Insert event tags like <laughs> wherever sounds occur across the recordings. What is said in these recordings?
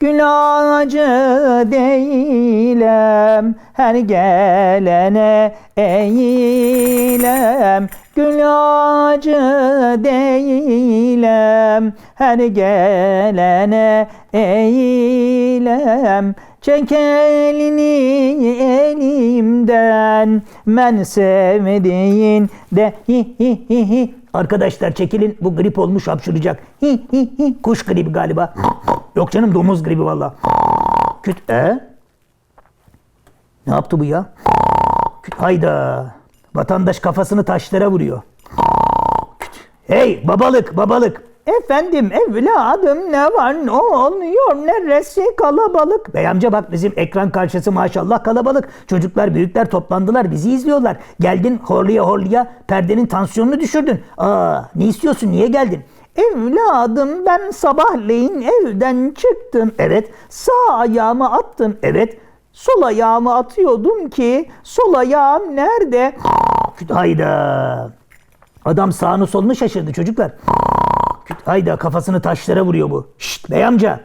Gül ağacı değilim her gelene eğilem. Gül ağacı değilim her gelene eğilem Çek elini elimden ben sevdiğin de hi hi hi hi Arkadaşlar çekilin bu grip olmuş hapşıracak. Hi hi hi kuş gribi galiba. Yok canım domuz gribi valla. Küt e? Ne yaptı bu ya? Küt hayda. Vatandaş kafasını taşlara vuruyor. Küt. Hey babalık babalık. Efendim evladım ne var ne oluyor neresi kalabalık. Bey amca bak bizim ekran karşısı maşallah kalabalık. Çocuklar büyükler toplandılar bizi izliyorlar. Geldin horluya horluya perdenin tansiyonunu düşürdün. Aa ne istiyorsun niye geldin? Evladım ben sabahleyin evden çıktım. Evet. Sağ ayağımı attım. Evet. Sol ayağımı atıyordum ki sol ayağım nerede? Hayda. Adam sağını solunu şaşırdı çocuklar. Hayda kafasını taşlara vuruyor bu. Şşt bey amca.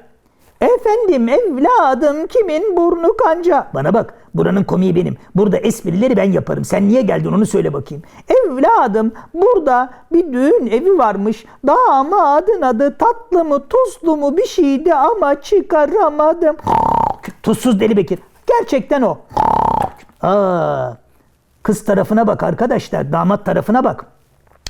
Efendim evladım kimin burnu kanca? Bana bak buranın komiği benim. Burada esprileri ben yaparım. Sen niye geldin onu söyle bakayım. Evladım burada bir düğün evi varmış. Damadın adı tatlı mı tuzlu mu bir şeydi ama çıkaramadım. Tuzsuz Deli Bekir. Gerçekten o. Aa, kız tarafına bak arkadaşlar. Damat tarafına bak.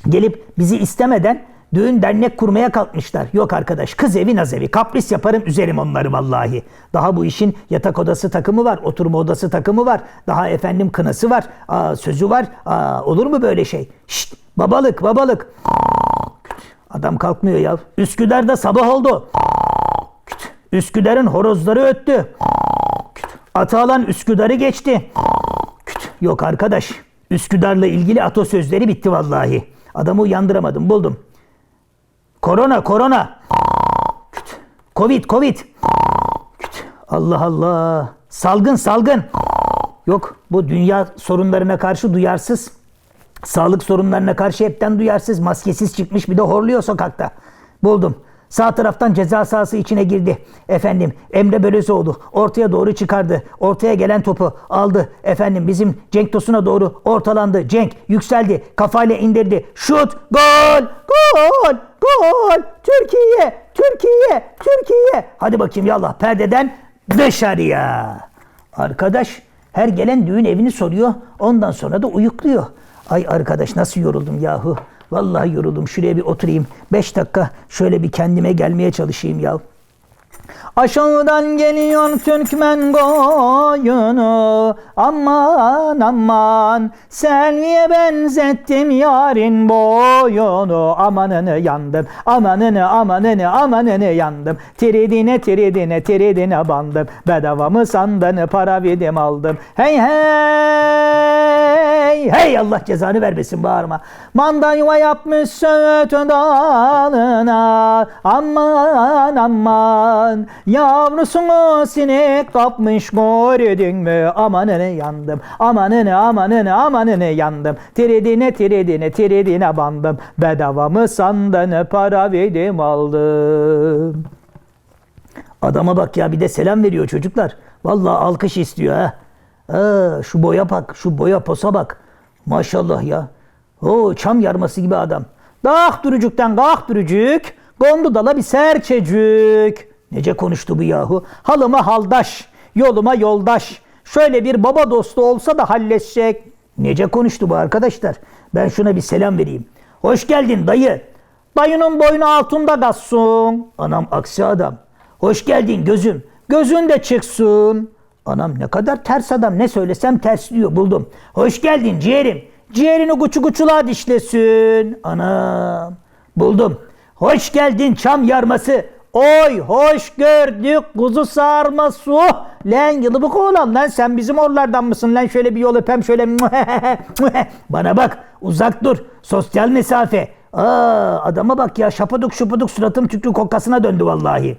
Gelip bizi istemeden düğün dernek kurmaya kalkmışlar. Yok arkadaş kız evi naz evi. Kapris yaparım üzerim onları vallahi. Daha bu işin yatak odası takımı var. Oturma odası takımı var. Daha efendim kınası var. Aa, sözü var. Aa, olur mu böyle şey? Şşt babalık babalık. Adam kalkmıyor ya. Üsküdar'da sabah oldu. Üsküdar'ın horozları öttü. Atalan Üsküdar'ı geçti. Yok arkadaş. Üsküdar'la ilgili atasözleri bitti vallahi. Adamı uyandıramadım. Buldum. Korona, korona. Covid, covid. Allah Allah. Salgın, salgın. Yok bu dünya sorunlarına karşı duyarsız. Sağlık sorunlarına karşı hepten duyarsız. Maskesiz çıkmış bir de horluyor sokakta. Buldum. Sağ taraftan ceza sahası içine girdi. Efendim Emre Belözoğlu ortaya doğru çıkardı. Ortaya gelen topu aldı. Efendim bizim Cenk Tosun'a doğru ortalandı. Cenk yükseldi. Kafayla indirdi. Şut! Gol! Gol! Gol! Türkiye! Türkiye! Türkiye! Hadi bakayım yallah perdeden dışarıya. Arkadaş her gelen düğün evini soruyor. Ondan sonra da uyukluyor. Ay arkadaş nasıl yoruldum yahu. Vallahi yoruldum. Şuraya bir oturayım. Beş dakika şöyle bir kendime gelmeye çalışayım ya. Aşağıdan geliyor Türkmen koyunu Aman aman Selviye benzettim yarın boyunu. Amanını yandım Amanını amanını amanını yandım. Tiridine tiridine tiridine bandım. Bedava mı sandın para vidim aldım. Hey hey Hey Allah cezanı vermesin bağırma Manda yuva yapmış söğüt dalına Aman aman Yavrusunu sinek kapmış gördün mü? Amanını yandım. Amanını amanını amanını yandım. Tiridine tiridine tiridine bandım. Bedava mı sandın para verdim aldım. Adama bak ya bir de selam veriyor çocuklar. Vallahi alkış istiyor ha. Aa, şu boya bak, şu boya posa bak. Maşallah ya. O çam yarması gibi adam. Dah durucuktan gah durucuk. Gondu dala bir serçecük. Nece konuştu bu yahu? Halıma haldaş, yoluma yoldaş. Şöyle bir baba dostu olsa da halledecek. Nece konuştu bu arkadaşlar? Ben şuna bir selam vereyim. Hoş geldin dayı. Dayının boynu altında kalsın. Anam aksi adam. Hoş geldin gözüm. Gözün de çıksın. Anam ne kadar ters adam. Ne söylesem ters diyor. Buldum. Hoş geldin ciğerim. Ciğerini guçu guçuluğa dişlesin. Anam. Buldum. Hoş geldin çam yarması. Oy hoş gördük kuzu sarması. Lan yılıbık oğlan lan sen bizim oralardan mısın lan şöyle bir yol öpem şöyle. <laughs> Bana bak uzak dur sosyal mesafe. Aa, adama bak ya şapuduk şupuduk suratım tükrü kokasına döndü vallahi.